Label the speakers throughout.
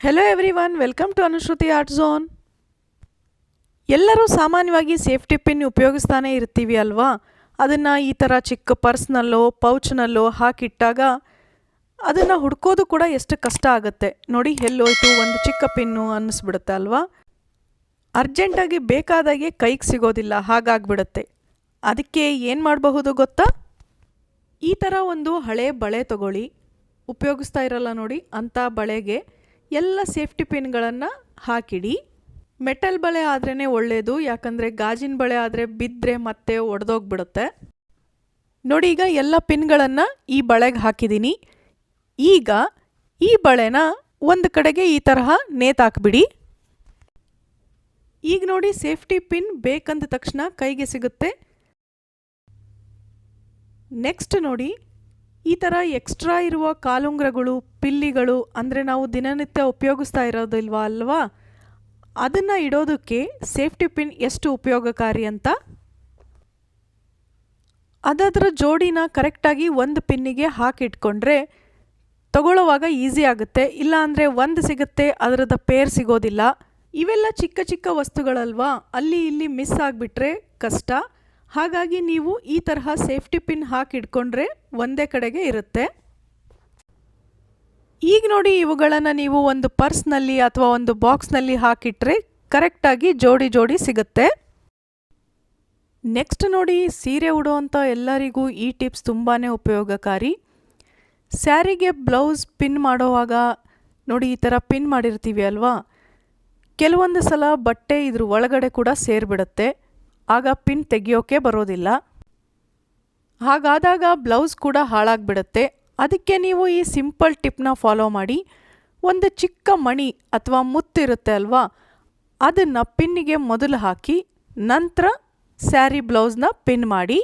Speaker 1: Hello everyone welcome to Anushruti art zone ಎಲ್ಲರೂ ಸಾಮಾನ್ಯವಾಗಿ safety pin ಉಪಯೋಗಿಸ್ತಾನೆ ಇರ್ತೀವಿ ಅಲ್ವಾ? ಅದನ್ನು ಈ ಥರ ಚಿಕ್ಕ ಪರ್ಸ್ನಲ್ಲೋ ಪೌಚ್ನಲ್ಲೋ ಹಾಕಿಟ್ಟಾಗ ಅದನ್ನು ಹುಡ್ಕೋದು ಕೂಡ ಎಷ್ಟು ಕಷ್ಟ ಆಗುತ್ತೆ. ನೋಡಿ, ಎಲ್ಲೋಯ್ತು, ಒಂದು ಚಿಕ್ಕ ಪಿನ್ನು ಅನ್ನಿಸ್ಬಿಡುತ್ತೆ ಅಲ್ವಾ? ಅರ್ಜೆಂಟಾಗಿ ಬೇಕಾದಾಗೆ ಕೈಗೆ ಸಿಗೋದಿಲ್ಲ, ಹಾಗಾಗ್ಬಿಡುತ್ತೆ. ಅದಕ್ಕೆ ಏನು ಮಾಡಬಹುದು ಗೊತ್ತಾ? ಈ ಥರ ಒಂದು ಹಳೆ ಬಳೆ ತಗೊಳ್ಳಿ. ಉಪಯೋಗಿಸ್ತಾ ಇರಲ್ಲ ನೋಡಿ, ಅಂಥ ಬಳೆಗೆ ಎಲ್ಲ ಸೇಫ್ಟಿ ಪಿನ್ಗಳನ್ನು ಹಾಕಿಡಿ. ಮೆಟಲ್ ಬಳೆ ಆದ್ರೇ ಒಳ್ಳೆಯದು ಯಾಕಂದರೆ ಗಾಜಿನ ಬಳೆ ಆದರೆ ಬಿದ್ದರೆ ಮತ್ತೆ ಒಡೆದೋಗ್ಬಿಡುತ್ತೆ. ನೋಡಿ ಈಗ ಎಲ್ಲ ಪಿನ್ಗಳನ್ನು ಈ ಬಳೆಗೆ ಹಾಕಿದ್ದೀನಿ ಈಗ ಈ ಬಳೆನ ಒಂದು ಕಡೆಗೆ ಈ ತರಹ ನೇತಾಕ್ಬಿಡಿ ಈಗ ನೋಡಿ ಸೇಫ್ಟಿ ಪಿನ್ ಬೇಕಂದ ತಕ್ಷಣ ಕೈಗೆ ಸಿಗುತ್ತೆ. ನೆಕ್ಸ್ಟ್ ನೋಡಿ ಈ ಥರ ಎಕ್ಸ್ಟ್ರಾ ಇರುವ ಕಾಲುಂಗ್ರಗಳು, ಪಿಲ್ಲಿಗಳು ಅಂದರೆ ನಾವು ದಿನನಿತ್ಯ ಉಪಯೋಗಿಸ್ತಾ ಇರೋದಿಲ್ವಾ ಅಲ್ವಾ? ಅದನ್ನು ಇಡೋದಕ್ಕೆ ಸೇಫ್ಟಿ ಪಿನ್ ಎಷ್ಟು ಉಪಯೋಗಕಾರಿ ಅಂತ? ಅದರ ಜೋಡಿನ ಕರೆಕ್ಟಾಗಿ ಒಂದು ಪಿನ್ನಿಗೆ ಹಾಕಿಟ್ಕೊಂಡ್ರೆ ತಗೊಳ್ಳೋವಾಗ ಈಸಿ ಆಗುತ್ತೆ. ಇಲ್ಲ ಅಂದರೆ ಒಂದು ಸಿಗುತ್ತೆ, ಅದರದ ಪೇರ್ ಸಿಗೋದಿಲ್ಲ. ಇವೆಲ್ಲ ಚಿಕ್ಕ ಚಿಕ್ಕ ವಸ್ತುಗಳಲ್ವಾ? ಅಲ್ಲಿ ಇಲ್ಲಿ ಮಿಸ್ ಆಗಿಬಿಟ್ರೆ ಕಷ್ಟ. ಹಾಗಾಗಿ ನೀವು ಈ ತರಹ ಸೇಫ್ಟಿ ಪಿನ್ ಹಾಕಿಟ್ಕೊಂಡ್ರೆ ಒಂದೇ ಕಡೆಗೆ ಇರುತ್ತೆ. ಈಗ ನೋಡಿ ಇವುಗಳನ್ನು ನೀವು ಒಂದು ಪರ್ಸ್ನಲ್ಲಿ ಅಥವಾ ಒಂದು ಬಾಕ್ಸ್ನಲ್ಲಿ ಹಾಕಿಟ್ರೆ ಕರೆಕ್ಟಾಗಿ ಜೋಡಿ ಜೋಡಿ ಸಿಗುತ್ತೆ. ನೆಕ್ಸ್ಟ್ ನೋಡಿ ಸೀರೆ ಉಡೋವಂಥ ಎಲ್ಲರಿಗೂ ಈ ಟಿಪ್ಸ್ ತುಂಬಾ ಉಪಯೋಗಕಾರಿ. ಸ್ಯಾರಿಗೆ ಬ್ಲೌಸ್ ಪಿನ್ ಮಾಡೋವಾಗ ನೋಡಿ ಈ ಥರ ಪಿನ್ ಮಾಡಿರ್ತೀವಿ ಅಲ್ವಾ? ಕೆಲವೊಂದು ಸಲ ಬಟ್ಟೆ ಇದ್ರ ಒಳಗಡೆ ಕೂಡ ಸೇರಿಬಿಡುತ್ತೆ. ಆಗ ಪಿನ್ ತೆಗಿಯೋಕೆ ಬರೋದಿಲ್ಲ. ಹಾಗಾದಾಗ ಬ್ಲೌಸ್ ಕೂಡ ಹಾಳಾಗ್ಬಿಡುತ್ತೆ. ಅದಕ್ಕೆ ನೀವು ಈ ಸಿಂಪಲ್ ಟಿಪ್ನ ಫಾಲೋ ಮಾಡಿ. ಒಂದು ಚಿಕ್ಕ ಮಣಿ ಅಥವಾ ಮುತ್ತಿರುತ್ತೆ ಅಲ್ವಾ? ಅದನ್ನು ಪಿನ್ನಿಗೆ ಮೊದಲು ಹಾಕಿ, ನಂತರ ಸ್ಯಾರಿ ಬ್ಲೌಸ್ನ ಪಿನ್ ಮಾಡಿ.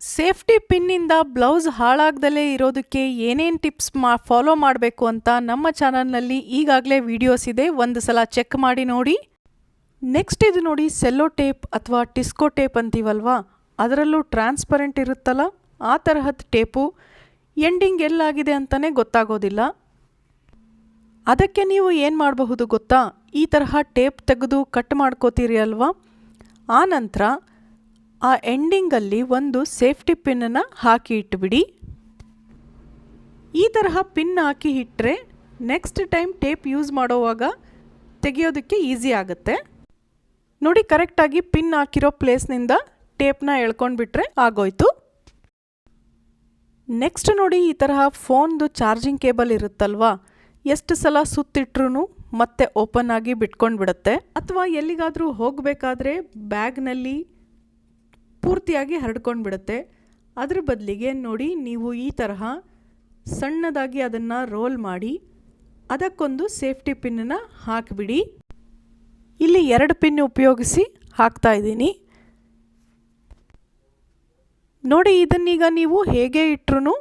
Speaker 1: ಸೇಫ್ಟಿ ಪಿನ್ನಿಂದ ಬ್ಲೌಸ್ ಹಾಳಾಗ್ದಲೇ ಇರೋದಕ್ಕೆ ಏನೇನು ಟಿಪ್ಸ್ ಮಾ, ಫಾಲೋ ಮಾಡಬೇಕು ಅಂತ ನಮ್ಮ ಚಾನಲ್ನಲ್ಲಿ ಈಗಾಗಲೇ ವಿಡಿಯೋಸ್ ಇದೆ. ಒಂದು ಸಲ ಚೆಕ್ ಮಾಡಿ ನೋಡಿ. ನೆಕ್ಸ್ಟ್ ಇದು ನೋಡಿ ಸೆಲ್ಲೋ ಟೇಪ್ ಅಥವಾ ಟಿಸ್ಕೋ ಟೇಪ್ ಅಂತೀವಲ್ವಾ? ಅದರಲ್ಲೂ ಟ್ರಾನ್ಸ್ಪರೆಂಟ್ ಇರುತ್ತಲ್ಲ? ಆ ತರಹದ ಟೇಪು ಎಂಡಿಂಗ್ ಎಲ್ಲಾಗಿದೆ ಅಂತಲೇ ಗೊತ್ತಾಗೋದಿಲ್ಲ. ಅದಕ್ಕೆ ನೀವು ಏನು ಮಾಡಬಹುದು ಗೊತ್ತಾ? ಈ ತರಹ ಟೇಪ್ ತೆಗೆದು ಕಟ್ ಮಾಡ್ಕೋತೀರಿ ಅಲ್ವಾ? ಆ ನಂತರ ಆ ಎಂಡಿಂಗಲ್ಲಿ ಒಂದು ಸೇಫ್ಟಿ ಪಿನ್ನನ್ನು ಹಾಕಿ ಇಟ್ಬಿಡಿ. ಈ ತರಹ ಪಿನ್ ಹಾಕಿ ಇಟ್ಟರೆ ನೆಕ್ಸ್ಟ್ ಟೈಮ್ ಟೇಪ್ ಯೂಸ್ ಮಾಡೋವಾಗ ತೆಗೆಯೋದಕ್ಕೆ ಈಸಿ ಆಗುತ್ತೆ. ನೋಡಿ ಕರೆಕ್ಟಾಗಿ ಪಿನ್ ಹಾಕಿರೋ ಪ್ಲೇಸ್ನಿಂದ ಟೇಪ್ನ ಎಳ್ಕೊಂಡ್ಬಿಟ್ರೆ ಆಗೋಯ್ತು. ನೆಕ್ಸ್ಟ್ ನೋಡಿ ಈ ತರಹ ಫೋನ್ದು ಚಾರ್ಜಿಂಗ್ ಕೇಬಲ್ ಇರುತ್ತಲ್ವಾ? ಎಷ್ಟು ಸಲ ಸುತ್ತಿಟ್ರೂ ಮತ್ತೆ ಓಪನ್ ಆಗಿ ಬಿಟ್ಕೊಂಡು ಬಿಡುತ್ತೆ. ಅಥವಾ ಎಲ್ಲಿಗಾದರೂ ಹೋಗಬೇಕಾದ್ರೆ ಬ್ಯಾಗ್ನಲ್ಲಿ ಪೂರ್ತಿಯಾಗಿ ಹರಡ್ಕೊಂಡು ಬಿಡುತ್ತೆ. ಅದ್ರ ಬದಲಿಗೆ ನೋಡಿ ನೀವು ಈ ತರಹ ಸಣ್ಣದಾಗಿ ಅದನ್ನು ರೋಲ್ ಮಾಡಿ, ಅದಕ್ಕೊಂದು ಸೇಫ್ಟಿ ಪಿನ್ನನ್ನು ಹಾಕಿಬಿಡಿ. ಇಲ್ಲಿ ಎರಡು ಪಿನ್ ಉಪಯೋಗಿಸಿ ಹಾಕ್ತಾ ಇದ್ದೀನಿ. ನೋಡಿ, ಇದನ್ನೀಗ ನೀವು ಹೇಗೆ ಇಟ್ಟರು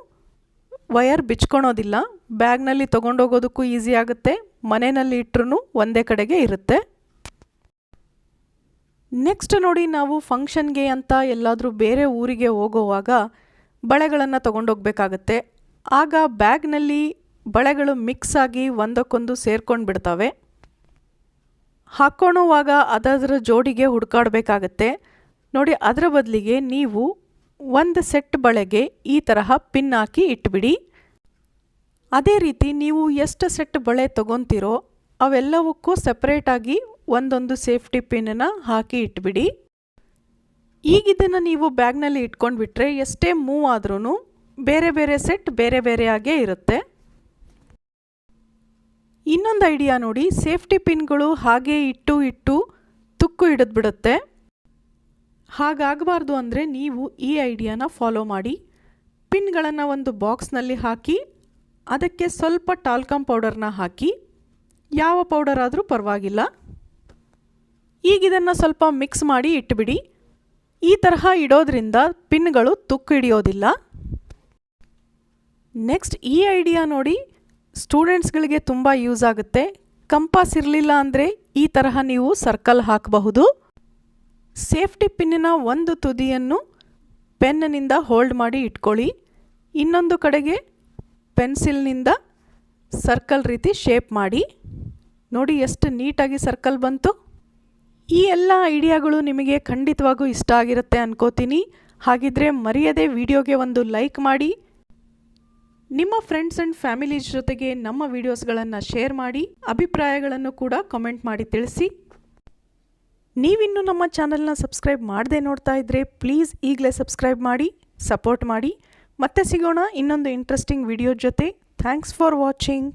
Speaker 1: ವಯರ್ ಬಿಚ್ಕೊಳೋದಿಲ್ಲ. ಬ್ಯಾಗ್ನಲ್ಲಿ ತೊಗೊಂಡೋಗೋದಕ್ಕೂ ಈಸಿ ಆಗುತ್ತೆ. ಮನೆಯಲ್ಲಿ ಇಟ್ಟರೂ ಒಂದೇ ಕಡೆಗೆ ಇರುತ್ತೆ. ನೆಕ್ಸ್ಟ್ ನೋಡಿ, ನಾವು ಫಂಕ್ಷನ್ಗೆ ಅಂತ ಎಲ್ಲಾದರೂ ಬೇರೆ ಊರಿಗೆ ಹೋಗೋವಾಗ ಬಳೆಗಳನ್ನು ತೊಗೊಂಡೋಗ್ಬೇಕಾಗತ್ತೆ. ಆಗ ಬ್ಯಾಗ್ನಲ್ಲಿ ಬಳೆಗಳು ಮಿಕ್ಸ್ ಆಗಿ ಒಂದಕ್ಕೊಂದು ಸೇರ್ಕೊಂಡು ಬಿಡ್ತವೆ ಹಾಕ್ಕೊಳ್ಳೋವಾಗ ಅದರ ಜೋಡಿಗೆ ಹುಡ್ಕಾಡಬೇಕಾಗತ್ತೆ. ನೋಡಿ, ಅದರ ಬದಲಿಗೆ ನೀವು ಒಂದು ಸೆಟ್ ಬಳೆಗೆ ಈ ತರಹ ಪಿನ್ ಹಾಕಿ ಇಟ್ಬಿಡಿ. ಅದೇ ರೀತಿ ನೀವು ಎಷ್ಟು ಸೆಟ್ ಬಳೆ ತೊಗೊತೀರೋ ಅವೆಲ್ಲವಕ್ಕೂ ಸಪ್ರೇಟಾಗಿ ಒಂದೊಂದು ಸೇಫ್ಟಿ ಪಿನ್ನನ್ನು ಹಾಕಿ ಇಟ್ಬಿಡಿ. ಈಗಿದ್ದನ್ನು ನೀವು ಬ್ಯಾಗ್ನಲ್ಲಿ ಇಟ್ಕೊಂಡ್ಬಿಟ್ರೆ ಎಷ್ಟೇ ಮೂವ್ ಆದ್ರೂ ಬೇರೆ ಬೇರೆ ಸೆಟ್ ಬೇರೆ ಬೇರೆಯಾಗೇ ಇರುತ್ತೆ. ಇನ್ನೊಂದು ಐಡಿಯಾ ನೋಡಿ. ಸೇಫ್ಟಿ ಪಿನ್ಗಳು ಹಾಗೆ ಇಟ್ಟು ಇಟ್ಟು ತುಕ್ಕು ಹಿಡಿದ್ಬಿಡುತ್ತೆ ಹಾಗಾಗಬಾರ್ದು ಅಂದರೆ ನೀವು ಈ ಐಡಿಯಾನ ಫಾಲೋ ಮಾಡಿ. ಪಿನ್ಗಳನ್ನು ಒಂದು ಬಾಕ್ಸ್ನಲ್ಲಿ ಹಾಕಿ, ಅದಕ್ಕೆ ಸ್ವಲ್ಪ ಟಾಲ್ಕಮ್ ಪೌಡರ್ನ ಹಾಕಿ. ಯಾವ ಪೌಡರ್ ಆದರೂ ಪರವಾಗಿಲ್ಲ. ಈಗ ಇದನ್ನು ಸ್ವಲ್ಪ ಮಿಕ್ಸ್ ಮಾಡಿ ಇಟ್ಬಿಡಿ. ಈ ತರಹ ಇಡೋದ್ರಿಂದ ಪಿನ್ಗಳು ತುಕ್ಕು ಹಿಡಿಯೋದಿಲ್ಲ. ನೆಕ್ಸ್ಟ್ ಈ ಐಡಿಯಾ ನೋಡಿ. ಸ್ಟೂಡೆಂಟ್ಸ್ಗಳಿಗೆ ತುಂಬ ಯೂಸ್ ಆಗುತ್ತೆ. ಕಂಪಾಸ್ ಇರಲಿಲ್ಲ ಅಂದರೆ ಈ ತರಹ ನೀವು ಸರ್ಕಲ್ ಹಾಕಬಹುದು. ಸೇಫ್ಟಿ ಪಿನ್ನಿನ ಒಂದು ತುದಿಯನ್ನು ಪೆನ್ನಿನಿಂದ ಹೋಲ್ಡ್ ಮಾಡಿ ಇಟ್ಕೊಳ್ಳಿ. ಇನ್ನೊಂದು ಕಡೆಗೆ ಪೆನ್ಸಿಲ್ನಿಂದ ಸರ್ಕಲ್ ರೀತಿ ಶೇಪ್ ಮಾಡಿ. ನೋಡಿ ಎಷ್ಟು ನೀಟಾಗಿ ಸರ್ಕಲ್ ಬಂತು. ಈ ಎಲ್ಲ ಐಡಿಯಾಗಳು ನಿಮಗೆ ಖಂಡಿತವಾಗೂ ಇಷ್ಟ ಆಗಿರುತ್ತೆ ಅನ್ಕೋತೀನಿ. ಹಾಗಿದ್ರೆ ಮರೆಯದೆ ವಿಡಿಯೋಗೆ ಒಂದು ಲೈಕ್ ಮಾಡಿ. ನಿಮ್ಮ ಫ್ರೆಂಡ್ಸ್ ಆ್ಯಂಡ್ ಫ್ಯಾಮಿಲಿ ಜೊತೆಗೆ ನಮ್ಮ ವಿಡಿಯೋಸ್ಗಳನ್ನು ಶೇರ್ ಮಾಡಿ ಅಭಿಪ್ರಾಯಗಳನ್ನು ಕೂಡ ಕಮೆಂಟ್ ಮಾಡಿ ತಿಳಿಸಿ. ನೀವಿನ್ನೂ ನಮ್ಮ ಚಾನಲ್ನ ಸಬ್ಸ್ಕ್ರೈಬ್ ಮಾಡದೆ ನೋಡ್ತಾ ಇದ್ದರೆ ಪ್ಲೀಸ್ ಈಗಲೇ ಸಬ್ಸ್ಕ್ರೈಬ್ ಮಾಡಿ ಸಪೋರ್ಟ್ ಮಾಡಿ. ಮತ್ತೆ ಸಿಗೋಣ ಇನ್ನೊಂದು ಇಂಟ್ರೆಸ್ಟಿಂಗ್ ವಿಡಿಯೋ ಜೊತೆ. Thanks for watching